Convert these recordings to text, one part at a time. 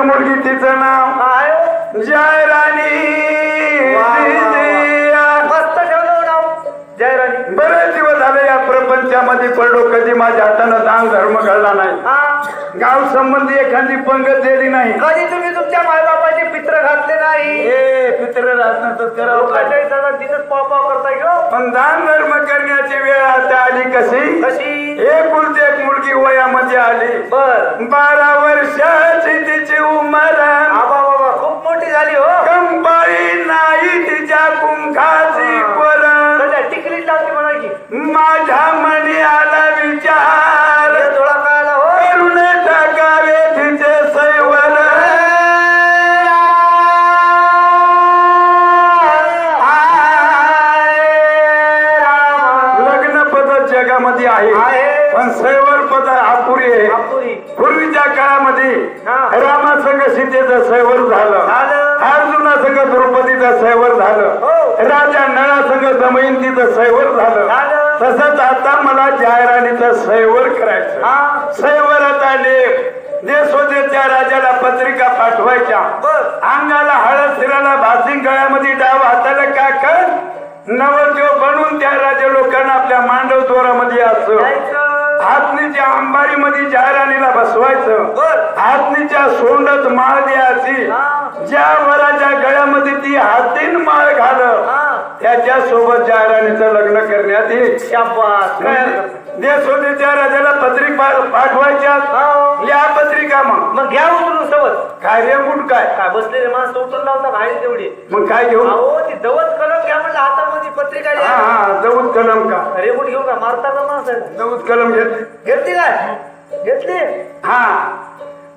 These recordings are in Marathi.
मुलगी तिचं नाव काय जय राणी वा, वा, वा. दिदिया. मस्त ठेवलं नाव जय राणी बरेच दिवस झाले या प्रपंचामध्ये पडलो. कधी माझ्या हातानं दान धर्म घडला नाही. हा. गाव संबंधी एखादी पंगत दिली नाही. कधी तुम्ही तुमच्या मायबापाचे पित्र घातले नाही. हे पित्र करावं लोकांच्या दिनच पाव करता घेऊ पण दान धर्म करण्याची वेळ आता आली कशी? कशी? एकुलती एक मुलगी वयामध्ये आली. बर. बारा वर्षाची तिची उमर. आबा बाबा खूप मोठी झाली हो. दमयंतीचं सैवर झालं. तसंच आता मला जायराणीचं सैवर करायचं. सैवरात आले. देशोदेशच्या राजाला पत्रिका पाठवायच्या. अंगाला हळद शिराला भासिंग गळ्यामध्ये डाव हाताला काकड नवरदेव बनून त्या राजा लोकांना आपल्या मांडव दोरामध्ये असं हातनीच्या अंबारीमध्ये जायराणीला बसवायचं. हातनीच्या सोंडत माळ द्यायची. हा. ज्या वराच्या गळ्यामध्ये ती हातीन माळ घाल हा. त्याच्या सोबत जायराणीचं लग्न करण्यात येईल. काय. देशोदेशच्या राजाला पत्रिका पाठवायच्या. हो. लिहा पत्रिका मग. मग घ्या उचलून सवत. कार्य कुठ काय? काय बसलेले माणसं उचलून लावता बाहेर तेवढी. मग काय घेऊ अहो ती दवत कलम घ्या म्हणलं हातामध्ये पत्रिका हा लिहा हा दौद कलम का? रेमोट घेऊन का? मारता का माणसाला? दौद कलम घेतली घेतली काय? घेतली? हा.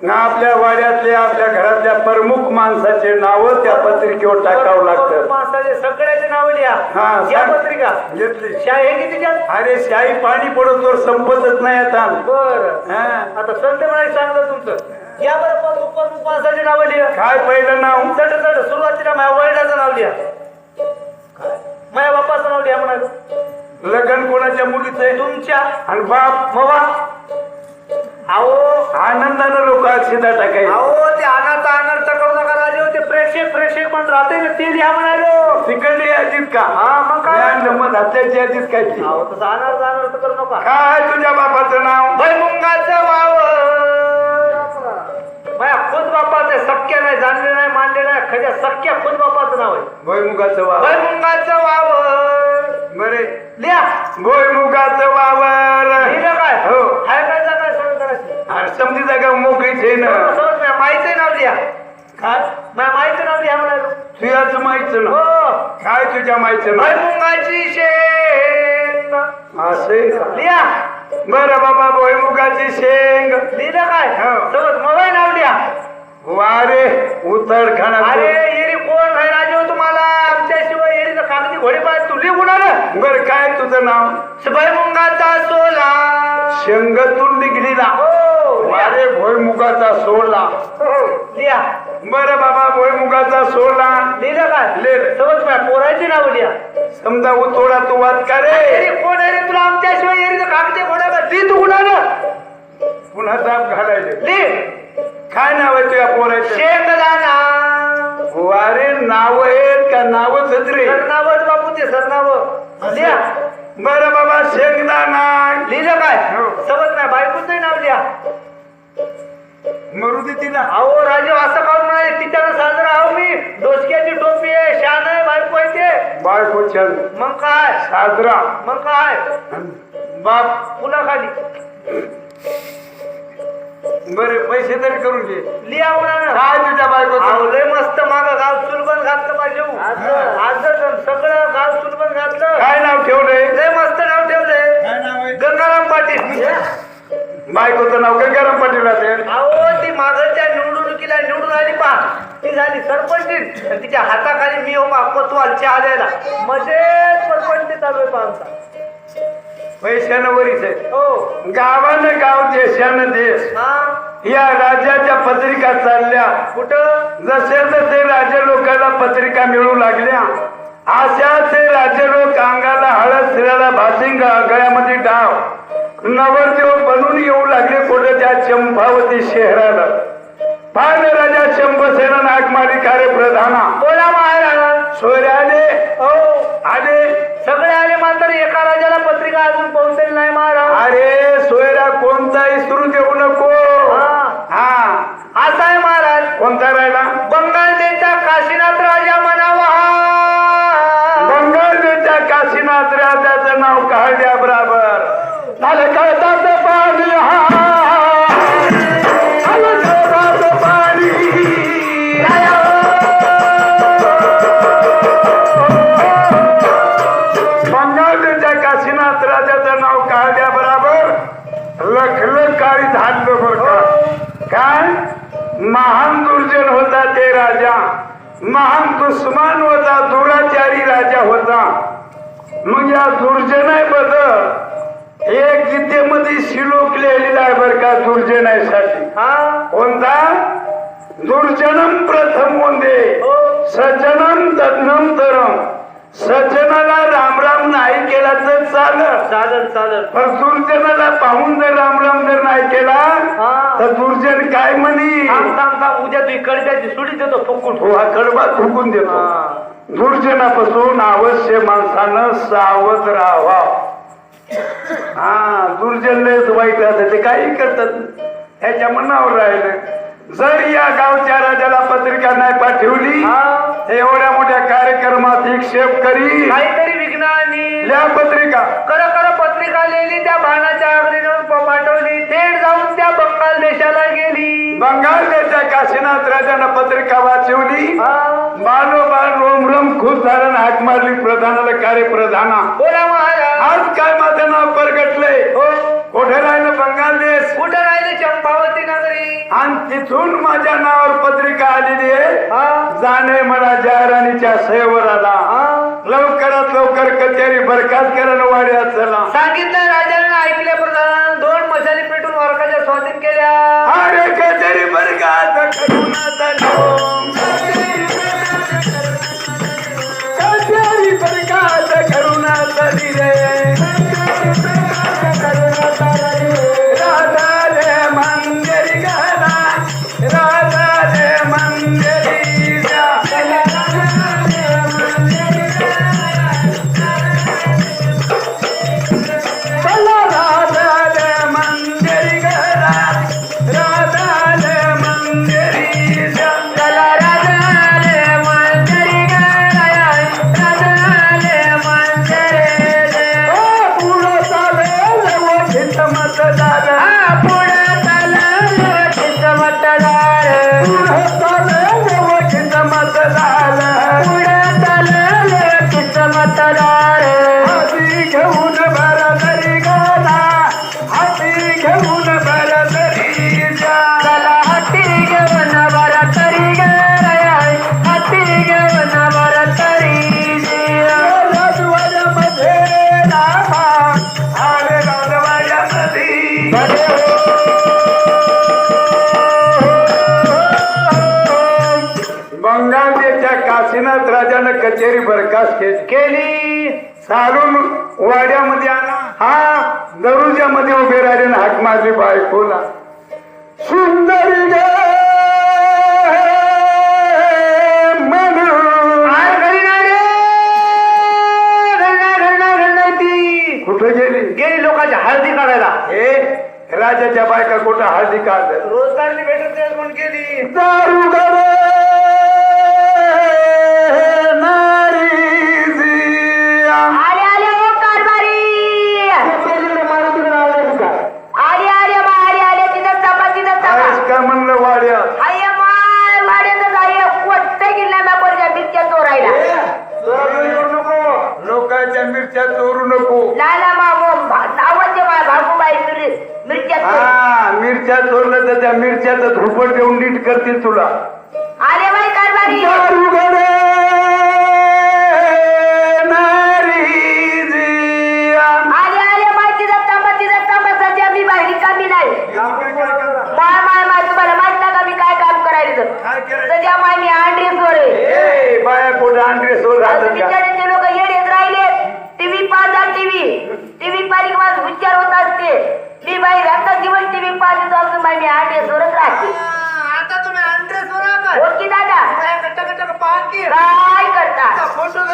ना आपल्या वाड्यातल्या आपल्या घरातल्या प्रमुख माणसाचे नाव त्या पत्रिकेवर टाकावं लागतं. माणसाचे सगळ्याचे नाव लिहा. हा, सांग. पत्रिका. घेतली. शाही आहे किती अरे शाही पाणी पडत तर संपतच नाही आता. बर. हा. आता संत म्हणाले चांगलं तुमचं. या बरं प्रमुख प्रमुख माणसाचे नाव लिहा. काय पहिलं नाव? चढ चढ सुरुवातीला माझ्या वडिलाचं नाव लिहा. माझ्या बापाचं नाव लिहा म्हणाल लग्न कोणाच्या मुलीचं आहे? तुमच्या. आणि बाप मवा. अहो. आनंदानं लोक अक्षदा टाकायचे. अहो ते अनाथ अनर्थ करू नका राजे हो, ते प्रेक्षक प्रेक्षक पण राहते ना ते लिहा म्हणालो तिकडली यादीत का? हा मग काय? मग हत्याची यादीत काय? अहो तसं अनर्थ अनर्थ करू नका. काय तुझ्या बापाचं नाव? भैमुंगाचं वाव माझ्या खुद बापाचे सख्या नाही जाणले नाही मानले नाही खऱ्या सख्या खुद बापाचं नाव आहे? भोयमुगाचं वावर. भैमुंगाचं वाव बरे. लिहा. भोयमुगाचं वावर. लिहिलं काय? हो. हाय काय जागा समज करायची अरे समजी जागा मोकळीच आहे ना. समज नाही माहिती नाव लिहा. काय? माहिती नाव लिहा म्हणालो तुझ्याच माहिती ना हो. काय तुझ्या माहिती ना शेंग. असे? लिहा. बरं बाबा भोयमुगाची शेंग. लिहिलं काय? हो. समज मोबाईल नाव लिहा. वारे उतड खाना अरे येरी कोण आहे राजे हो तुम्हाला आमच्याशिवाय येरीचं कागदी घोडी पाहिजे तू लिहून आलं बरं काय तुझं नाव? भैमुंगाचा सोला. शेंगतून निघलीला हो लिहा. वारे भोयमुगाचा सोडला हो, लिहा बरं बाबा भोयमुगाचा सोडला लिहिलं काय लिहिलं. समज काय पोराची नाव लिहा. समजा उतोडा तू वाद का रे? कोण आहे रे तुला? आमच्याशिवाय येरीचं कागदी घोड्या का? ती तू आलं पुन्हा दाब घालायचे. लिह. काय नाव आहे तुझ्या पोराचं? शेंगदाणा. वारे नाव आहेत का? नावच आहेत रे. सरनावच बापू ते सरनाव लिहा. बरं बाबा शेंगदाणा लिहिलं काय? हो. समज नाही बायकोचं नाव लिहा. मरुदी तिला. अहो राजे असं काढून म्हणाले? तिच्यानं साजरा आहो मी. डोसक्याची टोपी आहे शान आहे बायको आहे ते. बायको छान मग काय? साजरा. मग काय? बाप. पुन्हा खाली. बरे पैसे तरी करून घे. काय तुझ्या बायको अहो लय मस्त माग गाव चुलबन घातलं माझे आज सगळं गाव चुलबन घातलं. काय नाव ठेवलंय? लय मस्त नाव ठेवलंय. काय नाव आहे? गंगाराम पाटील. बायकोचं नाव काय गरम पाटील असेल अहो ती मागच्या निवडणुकीला निवडून आली पा ती झाली सरपंच. तिच्या हाताखाली मी हो पा कोतवाल चहा द्यायला मजेत सरपंच चालू आहे पा आमचा. पैशानं वरीच आहे गावानं गाव देशानं देश. हा? या राज्याच्या पत्रिका चालल्या. कुठं? जसे जसे राज्य लोकांना पत्रिका मिळू लागल्या. अशाच हे राज्य लोक अंगाला हळद शिराला भासिंग गळ्यामध्ये डाव. नवरदेव बनून येऊ लागले कुठं त्या चंपावती शहराला. पाल राजा शंभसेना नागमारी कार्य प्रधाना. बोला महाराज सोयरे आले हो. आले सगळे आले मात्र एका राजाला पत्रिका अजून पोहोचेल नाही महाराज. अरे सोयरा कोणताही सुरू देऊ नको. हा. हा. असा आहे महाराज. कोणता राहिला? बंगाल देशचा काशीनाथ राजा म्हणावा. बंगाल देशच्या काशीनाथ राजाचं नाव काढल्या बराबर. झालं महान दुर्जन होता ते राजा. महान दुश्मन होता दुराचारी राजा होता. मग या दुर्जनायबद्दल एक गीतेमध्ये शिलोक लिहिलेला आहे बरं का दुर्जनासाठी हा? कोणता? दुर्जनम प्रथम वंदे हो. सज्जनम तज्ञम तरम राम नाही केला तर चालत चालेल चालेल. पण दुर्जनाला पाहून जर राम राम जर नाही केला हा. तर दुर्जन काय म्हणी? थांब थांब थांब. उद्या तू कडब्याची सुडी देतो फुकून. हो हा कडबा थुकून देतो. हा. दुर्जनापासून अवश्य माणसानं सावध राहावा. हा दुर्जन लय वाईट असते ते काही करतात. ह्याच्या मनावर राहिलं. जर या गावच्या राजाला पत्रिका नाही पाठवली हा. एवढ्या मोठ्या कार्यक्रमात विक्षेप करी काहीतरी या पत्रिका. कर कर पत्रिका लिहिली त्या बाणाच्या आगरीनं प- पाठवली. थेट जाऊन त्या बंगाल देशाला गेली. बंगाल देशच्या काशीनाथ राजानं पत्रिका वाचवली. हा. बालोबाल रोम रोम खूप झालं हाक मारली प्रधानाला कार्यप्रधाना. बोला महाराज. आज काय माझं नाव प्रगटलंय? हो. कुठे राहिलं बंगाल देश? कुठं राहिली चंपावती नगरी? आणि तिथून माझ्या नावावर पत्रिका आलेली आहे. हा. जाणे मला जायराणीच्या सेवराला हा. बरखास्त करायला वाड्यात चला सांगितलं राजाने ऐकले प्रधान दोन मशाली पेटून वर्गाच्या स्वाधीन केल्या अरे कचेरी बरखास्त करुणाचा. कचेरी नियम. घेऊन भरा तरी चला हाती घेऊन तरी गेला हाती घेऊन भरा तरी राजवाड्यामध्ये रामा अरे राजवाड्यामध्ये बंगाल देशच्या काशीनाथ राजानं कचेरी बरखास्त केली. सारून वाड्यामध्ये आला हा. दरुजामध्ये उभे राहिले आणि हाक मारली बायकोला. तर त्या मिरच्याचं धुपट देऊन नीट करतील तुला. आले बाई कारभारी.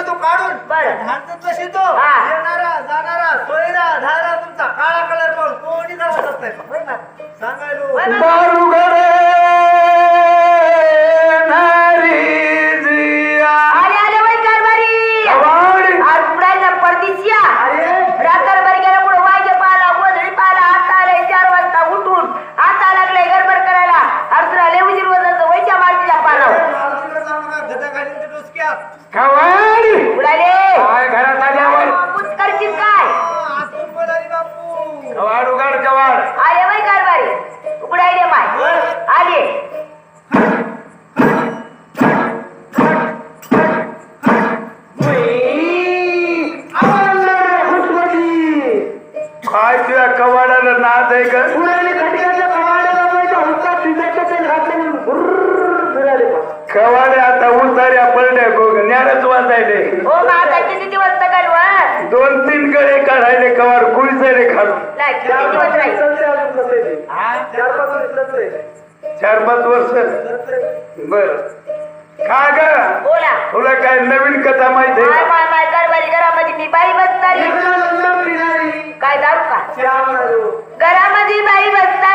घेतो काढून बरं. हातात बसतो हा. येणारा जाणारा सोयरा धारा तुमचा काळा कलर पाहून कोणी वाटत नाही? सांगायलो? काय तुझ्या कवाडाला नाद आहे का कवाडे आता उतार्या पडल्या गो ज्ञानच वाजायले हो किती दिवस तगाल वर दोन तीन गळे काढायले कवाड कुळसायले खालून. नाही किती दिवस राहील? चार पाच वर्ष बर. का ग. बोला. तुला काय नवीन कथा माहिती माय आहे माय माय कारभारी घरामध्ये मी बाई बसतारी काय दारू का? घरामध्ये बाई बसणारी.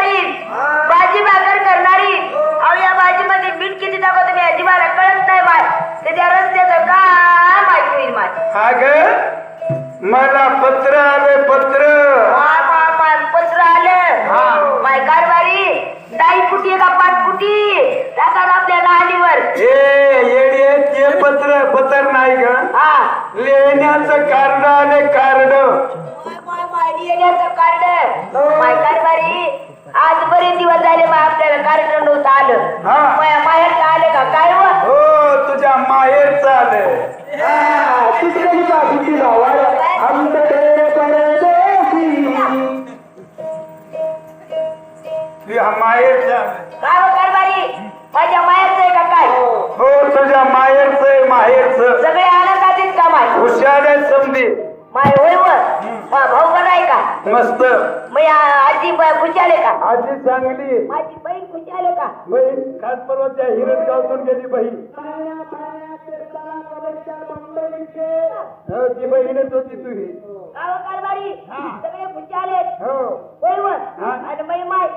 ए येडे ते पत्र पत्र नाही ग हा. लेण्याचं कार्ड आले कार्ड. कार्ड. माय कारभारी आज बरेच दिवस झाले मग आपल्याला कार्ड नव्हतं आलं. हा. माया माहेर आलं का? काय व? हो तुझ्या माहेरचं आलं. तुझ्या माहेरचं आलं. काय व मस्त. मी आजी ब- खुश आले का? आजी चांगली. माझी बहीण खुश आले का? बहीण काल परवा त्या हिरत गावतून गेली बहीण. हो ती बहीणच होती तुझी. कारभारी सगळे हो. हा. आणि मै माय?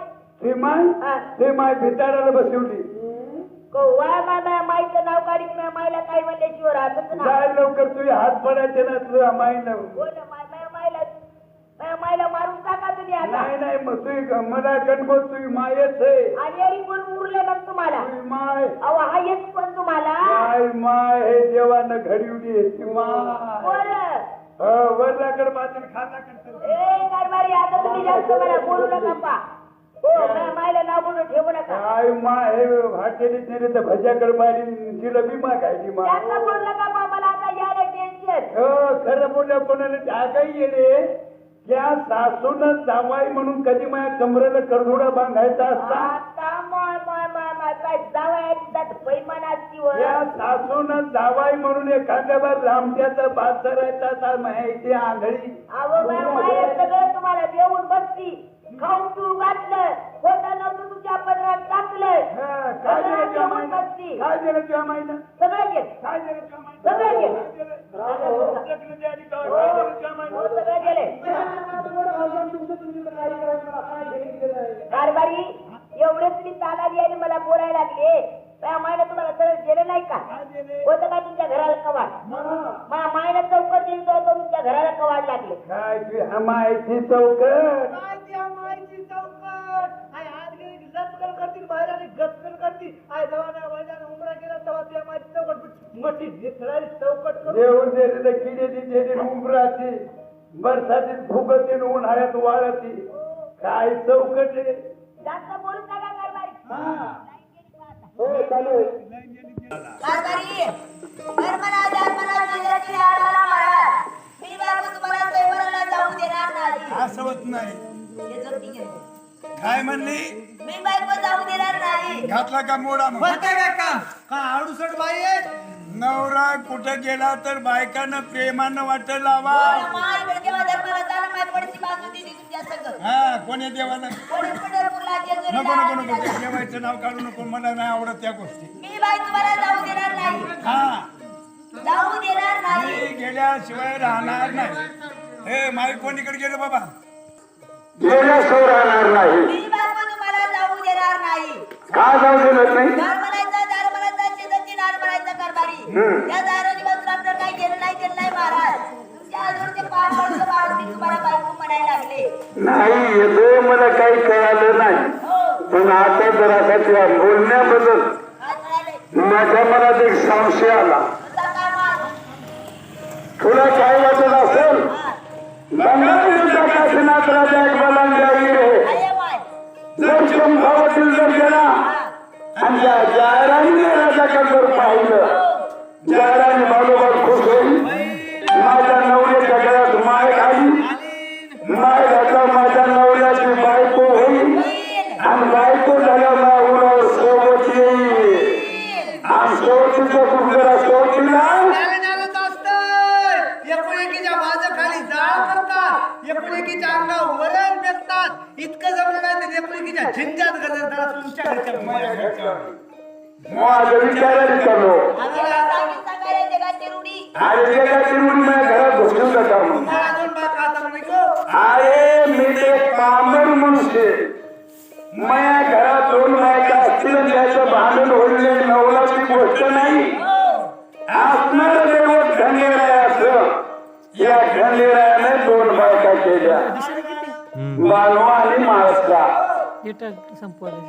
ती माय? हा. ती माय भिताडाला बसवली. को वाय माय माय माईचं नाव काढीत नाही मायला काय म्हणल्याशिवाय राहतच ना जाय लवकर तुझे हात पडायचे ना तुझ्या माईनं हो ना माय माय मायला माय मायला मारून टाका तुम्ही आता. नाही नाही मग मला गणपत तुझी मायच आहे. आणि अरी कोण उरले मग तुम्हाला? माय. अहो हा येत पण तुम्हाला? माय माय हे देवानं आहे ती माय. बोल हो, वरलाकडे बाजून ए कारभारी आता तुम्ही जास्त मला बोलू नका पा. हो माय. मायला नाव बोलून ठेवू नका. काय माय हे नेले तर भज्याकडे पाहिली तिला बी माय. जास्त बोलू नका पा मला आता यायला टेन्शन हो खरं बोलल्या कोणाला येणे. त्या सासून जावाई म्हणून कधी माझ्या कमरेला करधोडा बांधायचा असता? आता माय माय माय माय काय जावयाची जात बैमान असती वर त्या सासून जावाई म्हणून एखाद्यावर लांबच्याचा भात धरायचा माहिती आंधळी. अहो माय तुम्हाला देऊन बसती खाऊन पिऊ घातलं होता नव्हतं तुमच्या पदरात टाकलं. हा, काय दिलं तुझ्या माईनं बसती काय दिलं तुझ्या माईनं सगळं गेलं. काय दिलं तुझ्या माईनं? सगळं गेलं. काय दिलं? लग्न द्या आधी काय काय दिलं तुझ्या माईनं? हो सगळं कारभारी एवढेच मी चालाली आणि मला बोलायला लागले. त्या मायनं तुम्हाला सरळ गेलं नाही का? काय दिले? होतं का तुमच्या घराला कवाड. मा मायनं चौकट येईल तो तुमच्या घराला कवाड लागले. काय चौकट काय त्या माहिती चौकट आय हात गेले की लटकन करतील बाहेर आली गचकन करतील. आय जवाना वडिलांना उमरा केला तेव्हा चौकट मोठी निखळारी चौकट देऊन दिले तर किडे दिले उमराची बरसातीत फुगती उन्हाळ्यात वाळती. काय चौकट आहे? जास्त बोलू नका हा. हो चालू असं होत नाही. काय म्हणली? मी बायको जाऊ देणार नाही. घातला का मोडा मग? का आडूसट बाई आहे? नवरा कुठं गेला तर बायकानं प्रेमानं वाट लावा माय बेडकेवा धर्माला जाणं माय पडती बाजू दिली तुमच्या सगळं हा कोणी नको नको नको ते देवाचं नाव काढू नको मला नाही आवडत त्या गोष्टी. मी बाई तुम्हाला जाऊ देणार नाही. हा. गेल्याशिवाय राहणार नाही. हे माईक कोणीकडे गेलं बाबा? गेल्याशिवाय राहणार नाही. मी तुम्हाला जाऊ देणार नाही. का जाऊ म्हणायचं शेजारची नार म्हणायचं कारभारी त्या दाराने आपलं काही केलं नाही केलं नाही महाराज. तुमच्या आजूबाजूचे पाच वर्ष महाराज मी तुम्हाला बायको म्हणायला लागले. नाही येतो मला काही कळालं नाही. हो. पण आता जर आता त्या बोलण्याबद्दल माझ्या मनात एक संशय आला. तुला काय वाटत असेल? काशीनाथ राजा एक बलांच्या वीर आहे आणि त्या जायराने राजाकडे पाहिलं खुश होईल माझ्या नवऱ्याच्या गळ्यात माय घाली माय घातला माझ्या नवऱ्याची बायको होईल आणि बायको झाल्या माहुरावर सोबत येईल. आणि सोबतीचं कुठला सोबतीला झालं झालंच असतंय एकुणेकीच्या माझं खाली जाळ करतात. एकुणेकीच्या अंगावर वरण इतकं जमलं नाही तर एकुणेकीच्या झिंजात गजर तुमच्या घरच्या माझ्या चालू Santa, São Paulo.